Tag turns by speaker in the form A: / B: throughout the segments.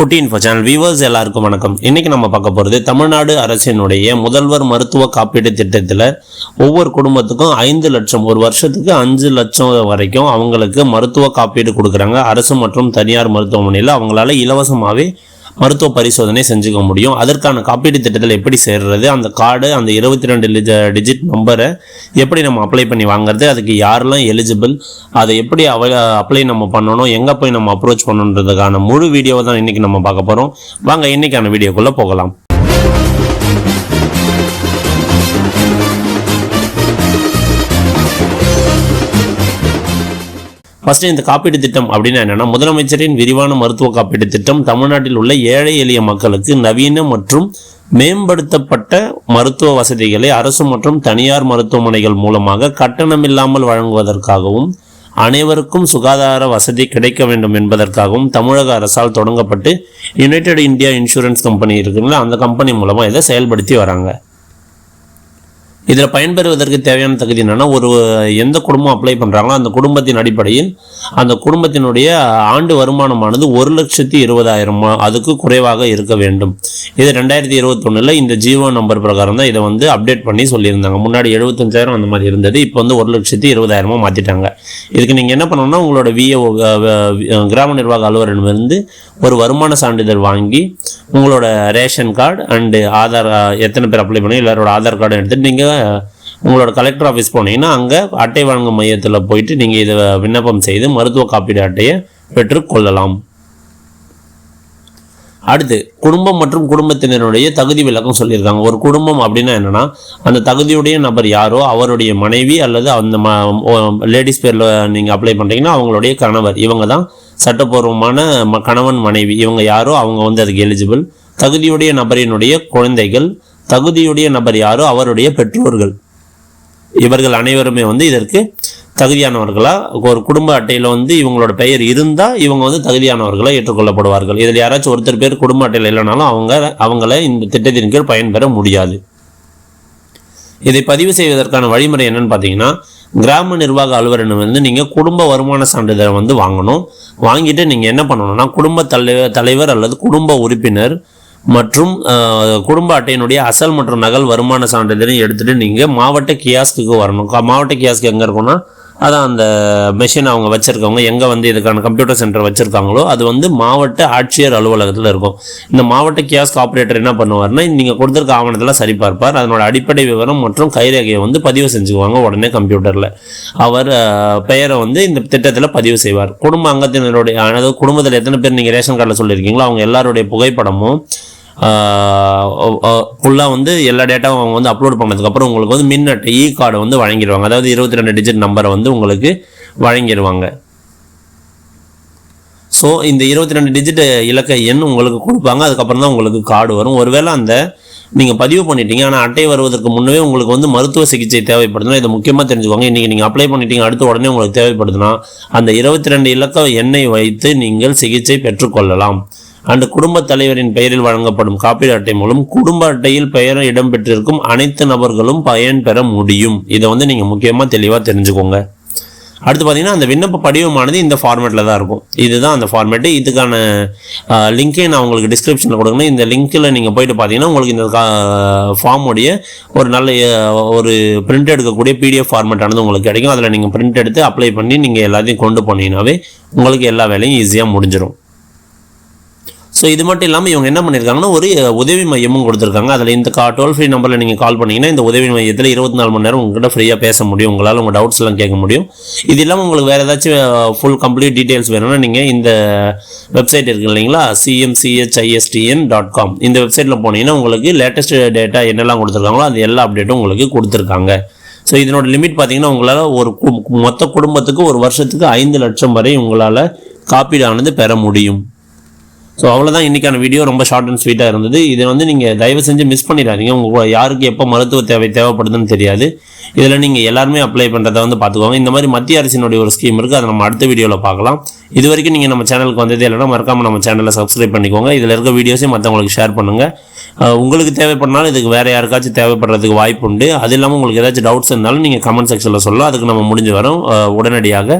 A: குட்டி info channel viewers எல்லாருக்கும் வணக்கம். இன்னைக்கு நம்ம பார்க்க போகிறது தமிழ்நாடு அரசினுடைய முதல்வர் மருத்துவ காப்பீட்டு திட்டத்தில் ஒவ்வொரு குடும்பத்துக்கும் ஐந்து லட்சம் ஒரு வருஷத்துக்கு அஞ்சு லட்சம் வரைக்கும் அவங்களுக்கு மருத்துவ காப்பீடு கொடுக்குறாங்க. அரசு மற்றும் தனியார் மருத்துவமனையில் அவங்களால இலவசமாகவே மருத்துவ பரிசோதனை செஞ்சுக்க முடியும். அதற்கான காப்பீடு திட்டத்தில் எப்படி சேர்றது அந்த கார்டு அந்த இருபத்தி ரெண்டு டிஜிட் நம்பரை எப்படி நம்ம அப்ளை பண்ணி வாங்குறது அதுக்கு யாரெல்லாம் எலிஜிபிள் அதை எப்படி அவ அப்ளை நம்ம பண்ணணும் எங்கே போய் நம்ம அப்ரோச் பண்ணணுன்றதுக்கான முழு வீடியோவை தான் இன்றைக்கி நம்ம பார்க்க போகிறோம் வாங்க இன்றைக்கான வீடியோக்குள்ளே போகலாம். ஃபர்ஸ்ட் இந்த காப்பீட்டு திட்டம் அப்படின்னா என்னன்னா முதலமைச்சரின் விரிவான மருத்துவ காப்பீட்டு திட்டம் தமிழ்நாட்டில் உள்ள ஏழை எளிய மக்களுக்கு நவீன மற்றும் மேம்படுத்தப்பட்ட மருத்துவ வசதிகளை அரசு மற்றும் தனியார் மருத்துவமனைகள் மூலமாக கட்டணமில்லாமல் வழங்குவதற்காகவும் அனைவருக்கும் சுகாதார வசதி கிடைக்க வேண்டும் என்பதற்காகவும் தமிழக அரசால் தொடங்கப்பட்டு யுனைடெட் இந்தியா இன்சூரன்ஸ் கம்பெனி இருக்குங்களா? அந்த கம்பெனி மூலமாக இதை செயல்படுத்தி வராங்க. இதில் பயன்பெறுவதற்கு தேவையான தகுதி என்னென்னா ஒரு எந்த குடும்பம் அப்ளை பண்ணுறாங்களோ அந்த குடும்பத்தின் அடிப்படையில் அந்த குடும்பத்தினுடைய ஆண்டு வருமானமானது ஒரு லட்சத்தி இருபதாயிரம் அதுக்கு குறைவாக இருக்க வேண்டும். இது ரெண்டாயிரத்தி இருபத்தொன்னில் இந்த ஜியோ நம்பர் பிரகாரம் தான் இதை வந்து அப்டேட் பண்ணி சொல்லியிருந்தாங்க. முன்னாடி எழுபத்தஞ்சாயிரம் அந்த மாதிரி இருந்தது இப்போ வந்து ஒரு லட்சத்தி இருபதாயிரமாக மாற்றிட்டாங்க இதுக்கு நீங்கள் என்ன பண்ணணும்னா உங்களோட விஏஓ கிராம நிர்வாக அலுவலரிடமிருந்து ஒரு வருமான சான்றிதழ் வாங்கி உங்களோட ரேஷன் கார்டு அண்டு ஆதார் எத்தனை பேர் அப்ளை பண்ணி எல்லாரோட ஆதார் கார்டு எடுத்துகிட்டு நீங்கள் உங்களோட கலெக்டர் ஆஃபீஸ் போனீங்கன்னா அங்கே அட்டை வழங்கும் மையத்தில் போயிட்டு நீங்கள் இதை விண்ணப்பம் செய்து மருத்துவ காப்பீடு அட்டையை பெற்றுக்கொள்ளலாம் அடுத்து குடும்பம் மற்றும் குடும்பத்தினருடைய தகுதி விளக்கம் சொல்லியிருக்காங்க. ஒரு குடும்பம் அப்படின்னா என்னென்னா அந்த தகுதியுடைய நபர் யாரோ அவருடைய மனைவி அல்லது அந்த லேடிஸ் பேரில் நீங்கள் அப்ளை பண்ணுறீங்கன்னா அவங்களுடைய கணவர். இவங்க தான் சட்டப்பூர்வமான ம கணவன் மனைவி. இவங்க யாரோ அவங்க வந்து அதுக்கு எலிஜிபிள் தகுதியுடைய நபரினுடைய குழந்தைகள் தகுதியுடைய நபர் யாரோ அவருடைய பெற்றோர்கள். இவர்கள் அனைவருமே வந்து இதற்கு தகுதியானவர்களா? ஒரு குடும்ப அட்டையில் வந்து இவங்களோட பெயர் இருந்தால் இவங்க வந்து தகுதியானவர்களாக ஏற்றுக்கொள்ளப்படுவார்கள். இதில் யாராச்சும் ஒருத்தர் பேர் குடும்ப அட்டையில் இல்லைனாலும் அவங்க அவங்கள இந்த திட்டத்தின் கீழ் பயன்பெற முடியாது. இதை பதிவு செய்வதற்கான வழிமுறை என்னன்னு பார்த்தீங்கன்னா கிராம நிர்வாக அலுவலகம் வந்து நீங்கள் குடும்ப வருமான சான்றிதழை வந்து வாங்கணும். வாங்கிட்டு நீங்கள் என்ன பண்ணணும்னா குடும்ப தலைவர் தலைவர் அல்லது குடும்ப உறுப்பினர் மற்றும் குடும்ப அட்டையினுடைய அசல் மற்றும் நகல் வருமான சான்றிதழையும் எடுத்துகிட்டு நீங்கள் மாவட்ட கியாஸ்க்கு வரணும். மாவட்ட கியாஸ்க்கு எங்கே இருக்குன்னா அதான் அந்த மெஷின் அவங்க வச்சுருக்கவங்க எங்கே வந்து இதுக்கான கம்ப்யூட்டர் சென்டர் வச்சுருக்காங்களோ அது வந்து மாவட்ட ஆட்சியர் அலுவலகத்தில் இருக்கும். இந்த மாவட்ட கியாஸ்க் ஆப்ரேட்டர் என்ன பண்ணுவார்னா நீங்கள் கொடுத்துருக்க ஆவணத்தில் சரிபார்ப்பார். அதனோட அடிப்படை விவரம் மற்றும் கைரேகையை வந்து பதிவு செஞ்சுக்குவாங்க உடனே கம்ப்யூட்டரில் அவர் பெயரை வந்து இந்த திட்டத்தில் பதிவு செய்வார். குடும்ப அங்கத்தினருடைய அதாவது குடும்பத்தில் எத்தனை பேர் நீங்கள் ரேஷன் கார்டில் சொல்லியிருக்கீங்களோ அவங்க எல்லாருடைய புகைப்படமும் ஃபுல்லாக வந்து எல்லா டேட்டாவும் அவங்க வந்து அப்லோட் பண்ணதுக்கப்புறம் உங்களுக்கு வந்து மின் அட்டை இ கார்டை வந்து வழங்கிடுவாங்க. அதாவது இருபத்தி ரெண்டு டிஜிட் நம்பரை வந்து உங்களுக்கு வழங்கிடுவாங்க. ஸோ இந்த இருபத்தி ரெண்டு டிஜிட் இலக்க எண் உங்களுக்கு கொடுப்பாங்க. அதுக்கப்புறம் தான் உங்களுக்கு கார்டு வரும். ஒருவேளை அந்த நீங்கள் பதிவு பண்ணிட்டீங்க. ஆனால் அட்டை வருவதற்கு முன்னே உங்களுக்கு வந்து மருத்துவ சிகிச்சை தேவைப்படுதுன்னா இதை முக்கியமாக தெரிஞ்சுக்கோங்க. இன்றைக்கி நீங்கள் அப்ளை பண்ணிட்டீங்க அடுத்த உடனே உங்களுக்கு தேவைப்படுதுன்னா அந்த இருபத்தி ரெண்டு இலக்க எண்ணை வைத்து நீங்கள் சிகிச்சை பெற்றுக்கொள்ளலாம். அண்டு குடும்ப தலைவரின் பெயரில் வழங்கப்படும் காப்பீடு அட்டை மூலம் குடும்ப அட்டையில் பெயர் இடம்பெற்றிருக்கும் அனைத்து நபர்களும் பயன் பெற முடியும். இதை வந்து நீங்கள் முக்கியமாக தெளிவாக தெரிஞ்சுக்கோங்க. அடுத்து பார்த்தீங்கன்னா அந்த விண்ணப்ப படிவமானது இந்த ஃபார்மேட்டில் தான் இருக்கும். இதுதான் அந்த ஃபார்மேட்டு இதுக்கான லிங்க்கே நான் உங்களுக்கு டிஸ்கிரிப்ஷனில் கொடுக்கணும். இந்த லிங்க்கில் நீங்கள் போயிட்டு பார்த்தீங்கன்னா உங்களுக்கு இந்த ஃபார்முடைய ஒரு நல்ல ஒரு பிரிண்ட் எடுக்கக்கூடிய பிடிஎஃப் ஃபார்மேட்டானது உங்களுக்கு கிடைக்கும். அதில் நீங்கள் பிரிண்ட் எடுத்து அப்ளை பண்ணி நீங்கள் எல்லாத்தையும் கொண்டு போனீங்கன்னாவே உங்களுக்கு எல்லா வேலையும் ஈஸியாக முடிஞ்சிடும் ஸோ இது மட்டும் இல்லாமல் இவங்க என்ன பண்ணியிருக்காங்கன்னா ஒரு உதவி மையமும் கொடுத்துருக்காங்க. அதில் இந்த கா டோல் ஃப்ரீ நம்பரில் நீங்கள் கால் பண்ணிங்கன்னா இந்த உதவி மையத்தில் இருபத்தி நாலு மணி நேரம் உங்கள்கிட்ட ஃப்ரீயாக பேச முடியும். உங்களால் உங்கள் டவுட்ஸ் எல்லாம் கேட்க முடியும். இது இல்லாமல் உங்களுக்கு வேறு ஏதாச்சும் ஃபுல் கம்ப்ளீட் டீட்டெயில்ஸ் வேணும்னா நீங்கள் இந்த வெப்சைட் இருக்குது இல்லைங்களா? சிஎம்சிஹெச்ஐஎஸ்டிஎன் டாட் காம் இந்த வெப்சைட்டில் போனீங்கன்னா உங்களுக்கு லேட்டஸ்ட் டேட்டா என்னெல்லாம் கொடுத்துருக்காங்களோ அது எல்லா அப்டேட்டும் உங்களுக்கு கொடுத்துருக்காங்க. ஸோ இதனோட லிமிட் பார்த்தீங்கன்னா உங்களால் ஒரு மொத்த குடும்பத்துக்கு ஒரு வருஷத்துக்கு ஐந்து லட்சம் வரை உங்களால் காப்பீடானது பெற முடியும். ஸோ அவ்வளோதான் இன்றைக்கான வீடியோ ரொம்ப ஷார்ட் அண்ட் ஸ்வீட்டாக இருந்தது. இதை வந்து நீங்கள் தயவு செஞ்சு மிஸ் பண்ணிடாதீங்க. உங்கள் யாருக்கு எப்போ மருத்துவ தேவை தேவைப்படுதுன்னு தெரியாது. இதில் நீங்கள் எல்லாருமே அப்ளை பண்ணுறதை வந்து பார்த்துக்கோங்க. இந்த மாதிரி மத்திய அரசினுடைய ஒரு ஸ்கீம் இருக்குது அதை நம்ம அடுத்த வீடியோவில் பார்க்கலாம். இது வரைக்கும் நீங்கள் நம்ம சேனலுக்கு வந்ததே இல்லைனா மறக்காமல் நம்ம சேனலை சப்ஸ்கிரைப் பண்ணிக்கோங்க. இதில் இருக்க வீடியோஸையும் மற்றவங்களுக்கு ஷேர் பண்ணுங்கள் உங்களுக்கு தேவைப்படனாலும் இதுக்கு வேறு யாருக்காச்சும் தேவைப்படுறதுக்கு வாய்ப்பு உண்டு. அது இல்லாமல் உங்களுக்கு ஏதாச்சும் டவுட்ஸ் இருந்தாலும் நீங்கள் கமெண்ட் செக்ஷனில் சொல்லலாம். அதுக்கு நம்ம முடிஞ்சு வரோம். உடனடியாக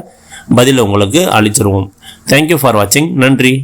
A: பதில் உங்களுக்கு அளிச்சிருவோம். தேங்க்யூ ஃபார் வாட்சிங் நன்றி.